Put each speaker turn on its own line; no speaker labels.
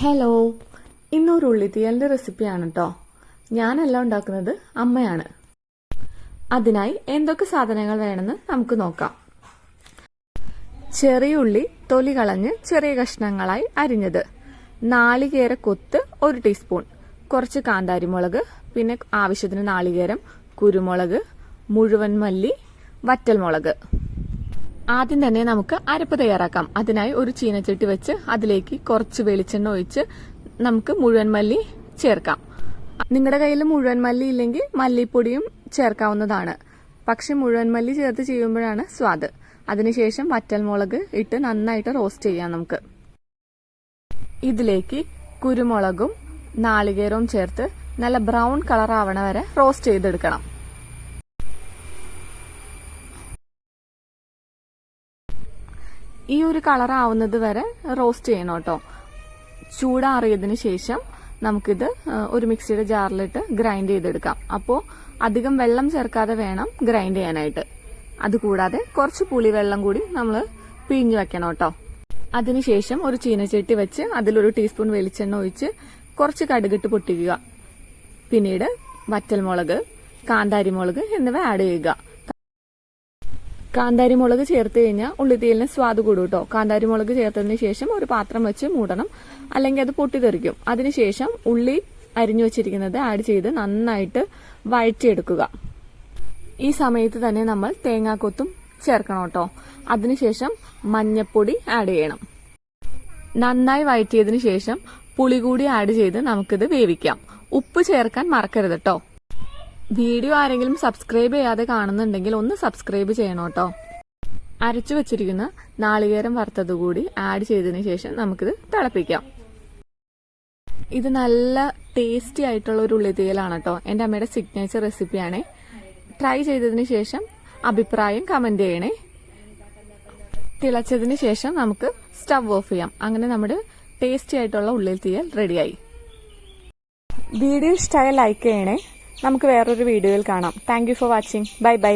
Hello ഇന്നൊരു ഉള്ളിത്തിയലിന്റെ റെസിപ്പിയാണ് കേട്ടോ ഞാനല്ല ഉണ്ടാക്കുന്നത് അമ്മയാണ്. അതിനായി എന്തൊക്കെ സാധനങ്ങൾ വേണമെന്ന് നമുക്ക് നോക്കാം. ചെറിയ ഉള്ളി തൊലി കളഞ്ഞ് ചെറിയ കഷ്ണങ്ങളായി അരിഞ്ഞത്. നാളികേര കൊത്ത് ഒരു ടീസ്പൂൺ കുറച്ച് കാന്താരിമുളക് പിന്നെ ആവശ്യത്തിന് നാളികേരം കുരുമുളക് മുഴുവൻ മല്ലി വറ്റൽമുളക്. ആദ്യം തന്നെ നമുക്ക് അരപ്പ് തയ്യാറാക്കാം. അതിനായി ഒരു ചീനച്ചട്ടി വെച്ച് അതിലേക്ക് കുറച്ച് വെളിച്ചെണ്ണ ഒഴിച്ച് നമുക്ക് മുഴുവൻ മല്ലി ചേർക്കാം. നിങ്ങളുടെ കയ്യിൽ മുഴുവൻ മല്ലി ഇല്ലെങ്കിൽ മല്ലിപ്പൊടിയും ചേർക്കാവുന്നതാണ്. പക്ഷെ മുഴുവൻ മല്ലി ചേർത്ത് ചെയ്യുമ്പോഴാണ് സ്വാദ്. അതിനുശേഷം വറ്റൽമുളക് ഇട്ട് നന്നായിട്ട് റോസ്റ്റ് ചെയ്യാം നമുക്ക്. ഇതിലേക്ക് കുരുമുളകും നാളികേരവും ചേർത്ത് നല്ല ബ്രൗൺ കളർ ആവണ വരെ റോസ്റ്റ് ചെയ്തെടുക്കണം. ഈ ഒരു കളർ ആവുന്നത് വരെ റോസ്റ്റ് ചെയ്യണം കേട്ടോ. ചൂടാറിയതിന് ശേഷം നമുക്കിത് ഒരു മിക്സിയുടെ ജാറിലിട്ട് ഗ്രൈൻഡ് ചെയ്തെടുക്കാം. അപ്പോൾ അധികം വെള്ളം ചേർക്കാതെ വേണം ഗ്രൈൻഡ് ചെയ്യാനായിട്ട്. അതുകൂടാതെ കുറച്ച് പുളി വെള്ളം കൂടി നമ്മൾ പിഴിഞ്ഞു വെക്കണം കേട്ടോ. അതിനുശേഷം ഒരു ചീനച്ചട്ടി വെച്ച് അതിലൊരു ടീസ്പൂൺ വെളിച്ചെണ്ണ ഒഴിച്ച് കുറച്ച് കടുകിട്ട് പൊട്ടിക്കുക. പിന്നീട് വറ്റൽമുളക് കാന്താരിമുളക് എന്നിവ ആഡ് ചെയ്യുക. കാന്താരി മുളക് ചേർത്ത് കഴിഞ്ഞാൽ ഉള്ളിത്തീലിന് സ്വാദ് കൂടും കേട്ടോ. കാന്താരി മുളക് ചേർത്തതിന് ശേഷം ഒരു പാത്രം വെച്ച് മൂടണം. അല്ലെങ്കിൽ അത് പൊട്ടിത്തെറിക്കും. അതിനുശേഷം ഉള്ളി അരിഞ്ഞു വെച്ചിരിക്കുന്നത് ആഡ് ചെയ്ത് നന്നായിട്ട് വഴറ്റിയെടുക്കുക. ഈ സമയത്ത് തന്നെ നമ്മൾ തേങ്ങാക്കൊത്തും ചേർക്കണം കേട്ടോ. അതിനുശേഷം മഞ്ഞപ്പൊടി ആഡ് ചെയ്യണം. നന്നായി വഴറ്റിയതിനു ശേഷം പുളി കൂടി ആഡ് ചെയ്ത് നമുക്കിത് വേവിക്കാം. ഉപ്പ് ചേർക്കാൻ മറക്കരുത് കേട്ടോ. വീഡിയോ ആരെങ്കിലും സബ്സ്ക്രൈബ് ചെയ്യാതെ കാണുന്നുണ്ടെങ്കിൽ ഒന്ന് സബ്സ്ക്രൈബ് ചെയ്യണം കേട്ടോ. അരച്ചു വെച്ചിരിക്കുന്ന നാളികേരം വറുത്തത് കൂടി ആഡ് ചെയ്തതിനു ശേഷം നമുക്കിത് തിളപ്പിക്കാം. ഇത് നല്ല ടേസ്റ്റി ആയിട്ടുള്ള ഒരു ഉള്ളിത്തീയലാണ് കേട്ടോ. എന്റെ അമ്മയുടെ സിഗ്നേച്ചർ റെസിപ്പിയാണേ ട്രൈ ചെയ്തതിന് ശേഷം അഭിപ്രായം കമന്റ് ചെയ്യണേ. തിളച്ചതിന് ശേഷം നമുക്ക് സ്റ്റവ് ഓഫ് ചെയ്യാം. അങ്ങനെ നമ്മുടെ ടേസ്റ്റി ആയിട്ടുള്ള ഉള്ളിൽ തീയൽ റെഡിയായി വീഡിയോ ഇഷ്ടമായ ലൈക്ക് ചെയ്യണേ. നമുക്ക് വേറൊരു വീഡിയോയിൽ കാണാം. Thank for watching bye bye